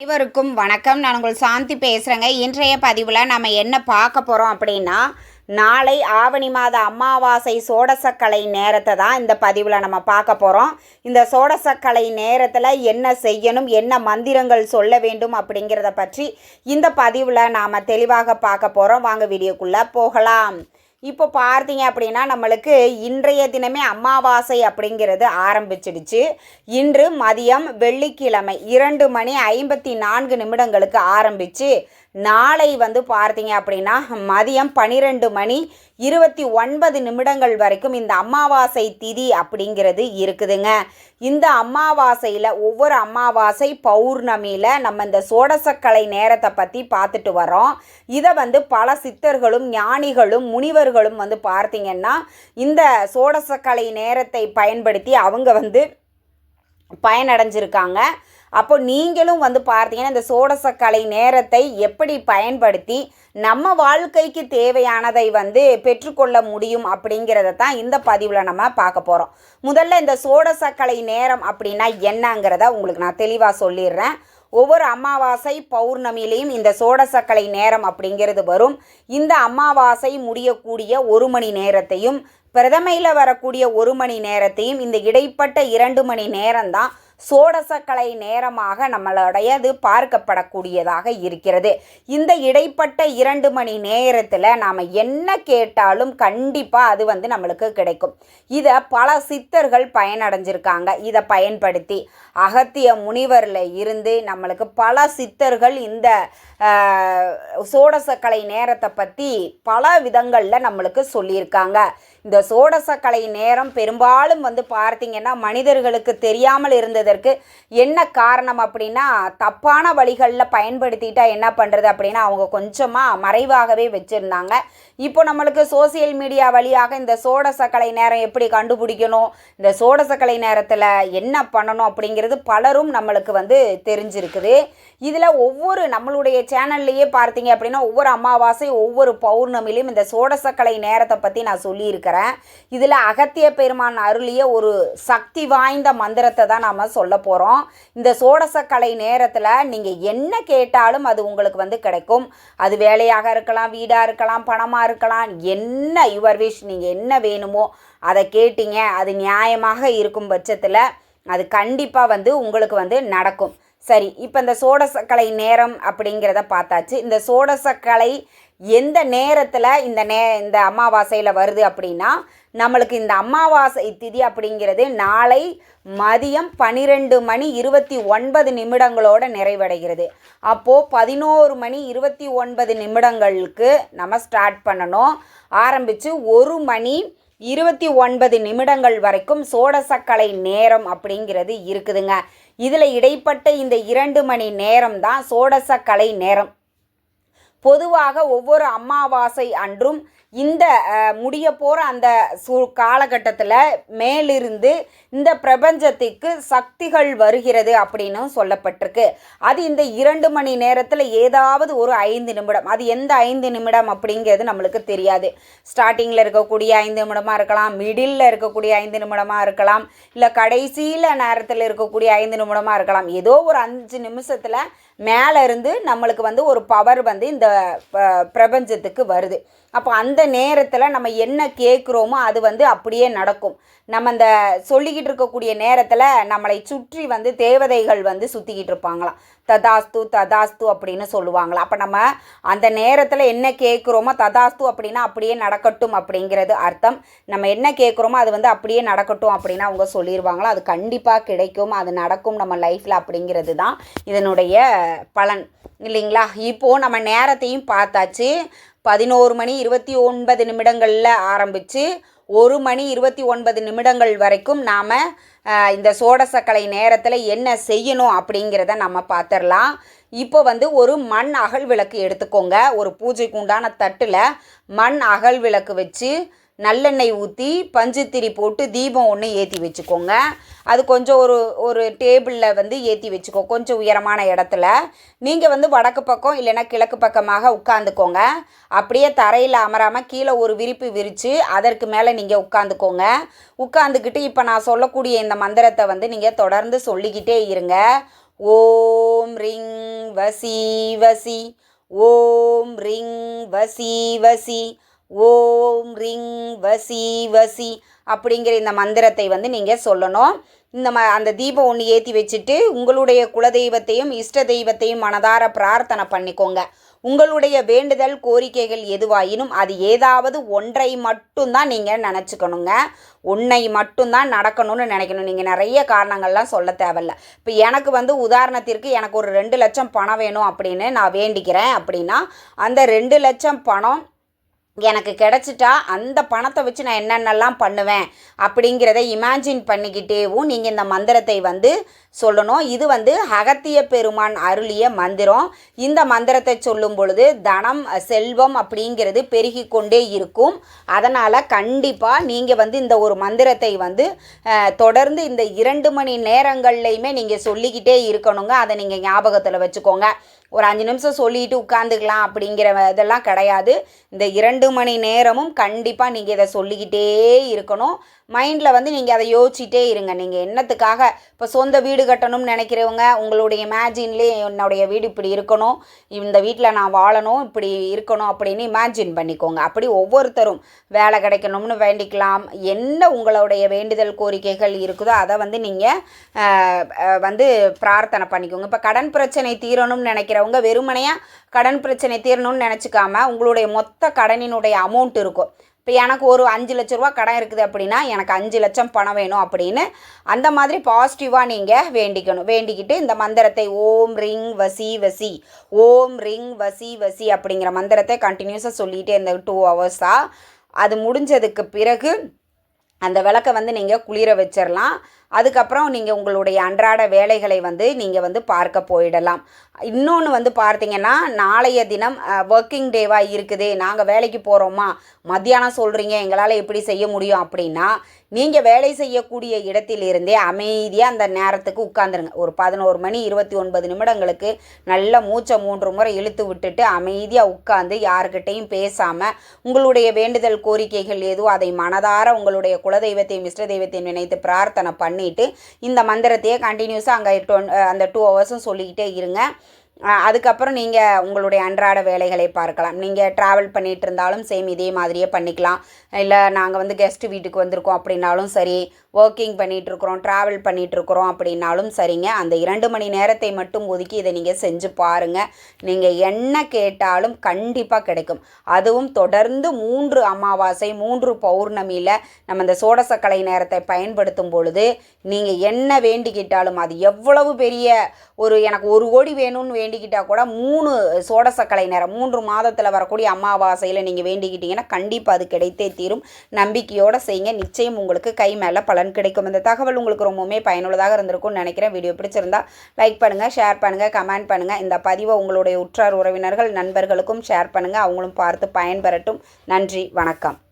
அனைவருக்கும் வணக்கம். நான் உங்கள் சாந்தி பேசுகிறேங்க இன்றைய பதிவில் நம்ம என்ன பார்க்க போகிறோம் அப்படின்னா நாளை ஆவணி மாத அமாவாசை சோடசக்கலை நேரத்தை தான் இந்த பதிவில் நம்ம பார்க்க போகிறோம் இந்த சோடசக்கலை நேரத்தில் என்ன செய்யணும் என்ன மந்திரங்கள் சொல்ல வேண்டும் அப்படிங்கிறத பற்றி இந்த பதிவில் நாம் தெளிவாக பார்க்க போகிறோம் வாங்க வீடியோக்குள்ளே போகலாம். இப்போ பார்த்தீங்க அப்படின்னா நம்மளுக்கு இன்றைய தினமே அமாவாசை அப்படிங்கிறது ஆரம்பிச்சிடுச்சு. இன்று மதியம் வெள்ளிக்கிழமை இரண்டு மணி ஐம்பத்தி நான்கு நிமிடங்களுக்கு ஆரம்பித்து நாளை வந்து பார்த்தீங்க அப்படின்னா மதியம் பன்னிரெண்டு மணி இருபத்தி ஒன்பது நிமிடங்கள் வரைக்கும் இந்த அமாவாசை திதி அப்படிங்கிறது இருக்குதுங்க. இந்த அமாவாசையில் ஒவ்வொரு அமாவாசை பௌர்ணமியில் நம்ம இந்த சோடசக்கலை நேரத்தை பற்றி பார்த்துட்டு வரோம் இதை வந்து பல சித்தர்களும் ஞானிகளும் முனிவர்களும் வந்து பார்த்தீங்கன்னா இந்த சோடசக்கலை நேரத்தை பயன்படுத்தி அவங்க வந்து பயனடைஞ்சிருக்காங்க. அப்போ நீங்களும் வந்து பார்த்தீங்கன்னா இந்த சோடசக்கலை நேரத்தை எப்படி பயன்படுத்தி நம்ம வாழ்க்கைக்கு தேவையானதை வந்து பெற்றுக்கொள்ள முடியும் அப்படிங்கிறத தான் இந்த பதிவில் நம்ம பார்க்க போகிறோம் முதல்ல இந்த சோடசக்கலை நேரம் அப்படின்னா என்னங்கிறத உங்களுக்கு நான் தெளிவாக சொல்லிடுறேன். ஒவ்வொரு அமாவாசை பௌர்ணமியிலையும் இந்த சோடசக்கலை நேரம் அப்படிங்கிறது வரும். இந்த அமாவாசை முடியக்கூடிய ஒரு மணி நேரத்தையும் பிரதமையில் வரக்கூடிய ஒரு மணி நேரத்தையும் இந்த இடைப்பட்ட இரண்டு மணி நேரம்தான் சோடசக்கலை நேரமாக நம்மளுடையது பார்க்கப்படக்கூடியதாக இருக்கிறது. இந்த இடைப்பட்ட இரண்டு மணி நேரத்தில் நாம் என்ன கேட்டாலும் கண்டிப்பாக அது வந்து நம்மளுக்கு கிடைக்கும். இதை பல சித்தர்கள் பயனடைஞ்சிருக்காங்க. இதை பயன்படுத்தி அகத்திய முனிவரில் இருந்து நம்மளுக்கு பல சித்தர்கள் இந்த சோடசக்கலை நேரத்தை பற்றி பல விதங்களில் நம்மளுக்கு சொல்லியிருக்காங்க. இந்த சோடசக்கலை நேரம் பெரும்பாலும் வந்து பார்த்தீங்கன்னா மனிதர்களுக்கு தெரியாமல் இருந்ததற்கு என்ன காரணம் அப்படின்னா தப்பான வழிகளில் பயன்படுத்திட்டா என்ன பண்ணுறது அப்படின்னா அவங்க கொஞ்சமாக மறைவாகவே வச்சுருந்தாங்க. இப்போ நம்மளுக்கு சோசியல் மீடியா வழியாக இந்த சோடசக்கலை நேரம் எப்படி கண்டுபிடிக்கணும்? இந்த சோடசக்கலை நேரத்தில் என்ன பண்ணணும் அப்படிங்கிறது பலரும் நம்மளுக்கு வந்து தெரிஞ்சிருக்குது. இதில் ஒவ்வொரு நம்மளுடைய சேனல்லையே பார்த்தீங்க அப்படின்னா ஒவ்வொரு அமாவாசை ஒவ்வொரு பௌர்ணமிலையும் இந்த சோடசக்கலை நேரத்தை பற்றி நான் சொல்லியிருக்கிறேன். இதில் அகத்திய பெருமான் அருளிய ஒரு சக்தி வாய்ந்த மந்திரத்தை தான் நாம் சொல்ல போகிறோம் இந்த சோடசக்கலை நேரத்தில் நீங்கள் என்ன கேட்டாலும் அது உங்களுக்கு வந்து கிடைக்கும். அது வேலையாக இருக்கலாம் வீடாக இருக்கலாம் பணமாக இருக்கலாம். என்ன யுவர் விஷ் நீங்கள் என்ன வேணுமோ அதை கேட்டீங்க அது நியாயமாக இருக்கும் பட்சத்தில் அது கண்டிப்பாக வந்து உங்களுக்கு வந்து நடக்கும். சரி இப்போ இந்த சோடசக்கலை நேரம் அப்படிங்கிறத பார்த்தாச்சு. இந்த சோடசக்கலை எந்த நேரத்தில் இந்த நே இந்த அமாவாசையில் வருது அப்படின்னா நம்மளுக்கு இந்த அமாவாசை திதி அப்படிங்கிறது நாளை மதியம் பன்னிரெண்டு மணி இருபத்தி ஒன்பது நிமிடங்களோட நிறைவடைகிறது. அப்போது பதினோரு மணி இருபத்தி ஒன்பது நிமிடங்களுக்கு நம்ம ஸ்டார்ட் பண்ணணும். ஆரம்பித்து ஒரு மணி இருபத்தி ஒன்பது நிமிடங்கள் வரைக்கும் சோடசக்கலை நேரம் அப்படிங்கிறது இருக்குதுங்க. இதில் இடைப்பட்ட இந்த இரண்டு மணி நேரம் தான் சோடசக்கலை நேரம். பொதுவாக ஒவ்வொரு அமாவாசை அன்றும் இந்த முடிய போகிற அந்த சூ காலகட்டத்தில் மேலிருந்து இந்த பிரபஞ்சத்துக்கு சக்திகள் வருகிறது அப்படின்னு சொல்லப்பட்டிருக்கு. அது இந்த இரண்டு மணி நேரத்தில் ஏதாவது ஒரு ஐந்து நிமிடம். அது எந்த ஐந்து நிமிடம் அப்படிங்கிறது நம்மளுக்கு தெரியாது. ஸ்டார்டிங்கில் இருக்கக்கூடிய ஐந்து நிமிடமாக இருக்கலாம் மிடில் இருக்கக்கூடிய ஐந்து நிமிடமாக இருக்கலாம் இல்லை கடைசியில் நேரத்தில் இருக்கக்கூடிய ஐந்து நிமிடமாக இருக்கலாம். ஏதோ ஒரு அஞ்சு நிமிஷத்தில் மேலே இருந்து நம்மளுக்கு வந்து ஒரு பவர் வந்து இந்த பிரபஞ்சத்துக்கு வருது. அப்போ அந்த நேரத்தில் நம்ம என்ன கேட்குறோமோ அது வந்து அப்படியே நடக்கும். நம்ம அந்த சொல்லிக்கிட்டு இருக்கக்கூடிய நேரத்தில் நம்மளை சுற்றி வந்து தேவதைகள் வந்து சுற்றிக்கிட்டு இருப்பாங்களாம். ததாஸ்து ததாஸ்து அப்படின்னு சொல்லுவாங்களா? அப்போ நம்ம அந்த நேரத்தில் என்ன கேட்குறோமோ ததாஸ்து அப்படின்னா அப்படியே நடக்கட்டும் அப்படிங்கிறது அர்த்தம். நம்ம என்ன கேட்குறோமோ அது வந்து அப்படியே நடக்கட்டும் அப்படின்னு அவங்க சொல்லிடுவாங்களா அது கண்டிப்பாக கிடைக்கும். அது நடக்கும் நம்ம லைஃப்பில் அப்படிங்கிறது தான் இதனுடைய பலன். இல்லைங்களா? இப்போது நம்ம நேரத்தையும் பார்த்தாச்சு. பதினோரு மணி இருபத்தி ஒன்பது நிமிடங்களில் ஆரம்பித்து ஒரு மணி இருபத்தி ஒன்பது நிமிடங்கள் வரைக்கும் நாம் இந்த சோடசக்கலை நேரத்தில் என்ன செய்யணும் அப்படிங்கிறத நம்ம பார்த்துடலாம் இப்போ வந்து ஒரு மண் அகல் விளக்கு எடுத்துக்கோங்க. ஒரு பூஜைக்கு உண்டான தட்டில் மண் அகல் விளக்கு வச்சு நல்லெண்ணெய் ஊற்றி பஞ்சுத்திரி போட்டு தீபம் ஒன்று ஏற்றி வச்சுக்கோங்க. அது கொஞ்சம் ஒரு ஒரு டேபிளில் வந்து ஏற்றி வச்சுக்கோ. கொஞ்சம் உயரமான இடத்துல. நீங்கள் வந்து வடக்கு பக்கம் இல்லைன்னா கிழக்கு பக்கமாக உட்காந்துக்கோங்க அப்படியே தரையில் அமராமல் கீழே ஒரு விரிப்பு விரித்து அதற்கு மேலே நீங்கள் உட்காந்துக்கோங்க உட்காந்துக்கிட்டு இப்போ நான் சொல்லக்கூடிய இந்த மந்திரத்தை வந்து நீங்கள் தொடர்ந்து சொல்லிக்கிட்டே இருங்க. ஓம் ரிங் வசி வசி. ஓம் ரிங் வசி வசி. ஓம் ரிங் வசி வசி அப்படிங்கிற இந்த மந்திரத்தை வந்து நீங்கள் சொல்லணும். இந்த ம அந்த தீபம் ஒன்று ஏற்றி வச்சுட்டு உங்களுடைய குலதெய்வத்தையும் இஷ்ட தெய்வத்தையும் மனதார பிரார்த்தனை பண்ணிக்கோங்க. உங்களுடைய வேண்டுதல் கோரிக்கைகள் எதுவாயினும் அது ஏதாவது ஒன்றை மட்டும்தான் நீங்கள் நினச்சிக்கணுங்க. உன்னை மட்டும்தான் நடக்கணும்னு நினைக்கணும். நீங்கள் நிறைய காரணங்கள்லாம் சொல்ல தேவையில்ல. இப்போ எனக்கு வந்து உதாரணத்திற்கு எனக்கு ஒரு ரெண்டு லட்சம் பணம் வேணும் அப்படின்னு நான் வேண்டிக்கிறேன் அப்படின்னா அந்த ரெண்டு லட்சம் பணம் எனக்கு கிடச்சிட்டா அந்த பணத்தை வச்சு நான் என்னென்னலாம் பண்ணுவேன் அப்படிங்கிறத இமேஜின் பண்ணிக்கிட்டேவும் நீங்கள் இந்த மந்திரத்தை வந்து சொல்லணும். இது வந்து அகத்திய பெருமான் அருளிய மந்திரம். இந்த மந்திரத்தை சொல்லும் பொழுது தனம் செல்வம் அப்படிங்கிறது பெருகி கொண்டே இருக்கும். அதனால் கண்டிப்பாக நீங்கள் வந்து இந்த ஒரு மந்திரத்தை வந்து தொடர்ந்து இந்த இரண்டு மணி நேரங்கள்லையுமே நீங்கள் சொல்லிக்கிட்டே இருக்கணுங்க. அதை நீங்கள் ஞாபகத்தில் வச்சுக்கோங்க. ஒரு அஞ்சு நிமிஷம் சொல்லிட்டு உட்காந்துக்கலாம் அப்படிங்கிற இதெல்லாம் கிடையாது. இந்த இரண்டு மணி நேரமும் கண்டிப்பாக நீங்கள் இதை சொல்லிக்கிட்டே இருக்கணும். மைண்டில் வந்து நீங்கள் அதை யோசிச்சிட்டே இருங்க. நீங்கள் என்னத்துக்காக இப்போ சொந்த வீடு கட்டணும்னு நினைக்கிறவங்க உங்களுடைய இமேஜின்லேயே என்னுடைய வீடு இப்படி இருக்கணும். இந்த வீட்டில் நான் வாழணும் இப்படி இருக்கணும் அப்படின்னு இமேஜின் பண்ணிக்கோங்க. அப்படி ஒவ்வொருத்தரும் வேலை கிடைக்கணும்னு வேண்டிக்கலாம். என்ன உங்களுடைய வேண்டுதல் கோரிக்கைகள் இருக்குதோ அதை வந்து நீங்கள் வந்து பிரார்த்தனை பண்ணிக்கோங்க. இப்போ கடன் பிரச்சனை தீரணும்னு நினைக்கிறவங்க வெறுமனையாக கடன் பிரச்சனை தீரணும்னு நினச்சிக்காம உங்களுடைய மொத்த கடனினுடைய அமௌண்ட் இருக்கும். இப்போ எனக்கு ஒரு அஞ்சு லட்ச ரூபா கடன் இருக்குது அப்படின்னா எனக்கு அஞ்சு லட்சம் பணம் வேணும் அப்படின்னு அந்த மாதிரி பாசிட்டிவாக நீங்கள் வேண்டிக்கணும். வேண்டிக்கிட்டு இந்த மந்திரத்தை ஓம் ரிங் வசி வசி ஓம் ரிங் வசி வசி அப்படிங்கிற மந்திரத்தை கண்டினியூஸாக சொல்லிகிட்டே இந்த டூ ஹவர்ஸாக அது முடிஞ்சதுக்கு பிறகு அந்த விளக்கை வந்து நீங்கள் குளிர வச்சிடலாம் அதுக்கப்புறம் நீங்கள் உங்களுடைய அன்றாட வேலைகளை வந்து நீங்கள் வந்து பார்க்க போயிடலாம். இன்னொன்று வந்து பார்த்தீங்கன்னா நாளைய தினம் ஒர்க்கிங் டேவாக இருக்குது. நாங்கள் வேலைக்கு போகிறோமா மத்தியானம் சொல்கிறீங்க எங்களால் எப்படி செய்ய முடியும் அப்படின்னா நீங்கள் வேலை செய்யக்கூடிய இடத்திலிருந்தே அமைதியாக அந்த நேரத்துக்கு உட்காந்துருங்க ஒரு பதினோரு மணி இருபத்தி ஒன்பது நிமிடங்களுக்கு நல்ல மூச்சை மூன்று முறை இழுத்து விட்டுட்டு அமைதியாக உட்காந்து யாருக்கிட்டையும் பேசாமல் உங்களுடைய வேண்டுதல் கோரிக்கைகள் எதுவோ அதை மனதார உங்களுடைய குலதெய்வத்தையும் இஷ்ட தெய்வத்தையும் நினைத்து பிரார்த்தனை பண்ணி பண்ணிவிட்டு இந்த மந்திரத்தையே கண்டினியூஸாக அங்கே அந்த டூ ஹவர்ஸும் சொல்லிக்கிட்டே இருங்க. அதுக்கப்புறம் நீங்கள் உங்களுடைய அன்றாட வேலைகளை பார்க்கலாம். நீங்கள் ட்ராவல் பண்ணிகிட்டு இருந்தாலும் சேம் இதே மாதிரியே பண்ணிக்கலாம். இல்லை நாங்கள் வந்து கெஸ்ட் வீட்டுக்கு வந்திருக்கோம் அப்படின்னாலும் சரி ஒர்க்கிங் பண்ணிகிட்ருக்குறோம் ட்ராவல் பண்ணிகிட்ருக்குறோம் அப்படின்னாலும் சரிங்க. அந்த இரண்டு மணி நேரத்தை மட்டும் ஒதுக்கி இதை நீங்கள் செஞ்சு பாருங்கள் நீங்கள் என்ன கேட்டாலும் கண்டிப்பாக கிடைக்கும். அதுவும் தொடர்ந்து மூன்று அமாவாசை மூன்று பௌர்ணமியில் நம்ம இந்த சோடசக்கலை நேரத்தை பயன்படுத்தும் பொழுது நீங்கள் என்ன வேண்டிக்கிட்டாலும் அது எவ்வளவு பெரிய ஒரு எனக்கு ஒரு கோடி வேணும்னு வேண்டிக்கிட்டால் கூட மூணு சோடசக்கலை நேரம் மூன்று மாதத்தில் வரக்கூடிய அமாவாசையில் நீங்கள் வேண்டிக்கிட்டீங்கன்னா கண்டிப்பாக அது கிடைத்தே தீரும். நம்பிக்கையோடு செய்யுங்க. நிச்சயம் உங்களுக்கு கை மேலே பலன் கிடைக்கும். இந்த தகவல் உங்களுக்கு ரொம்பவுமே பயனுள்ளதாக இருந்திருக்கும்னு நினைக்கிறேன். வீடியோ பிடிச்சிருந்தா லைக் பண்ணுங்கள் ஷேர் பண்ணுங்கள் கமெண்ட் பண்ணுங்கள் இந்த பதிவை உங்களுடைய உற்றார் உறவினர்கள் நண்பர்களுக்கும் ஷேர் பண்ணுங்கள் அவங்களும் பார்த்து பயன்பெறட்டும். நன்றி வணக்கம்.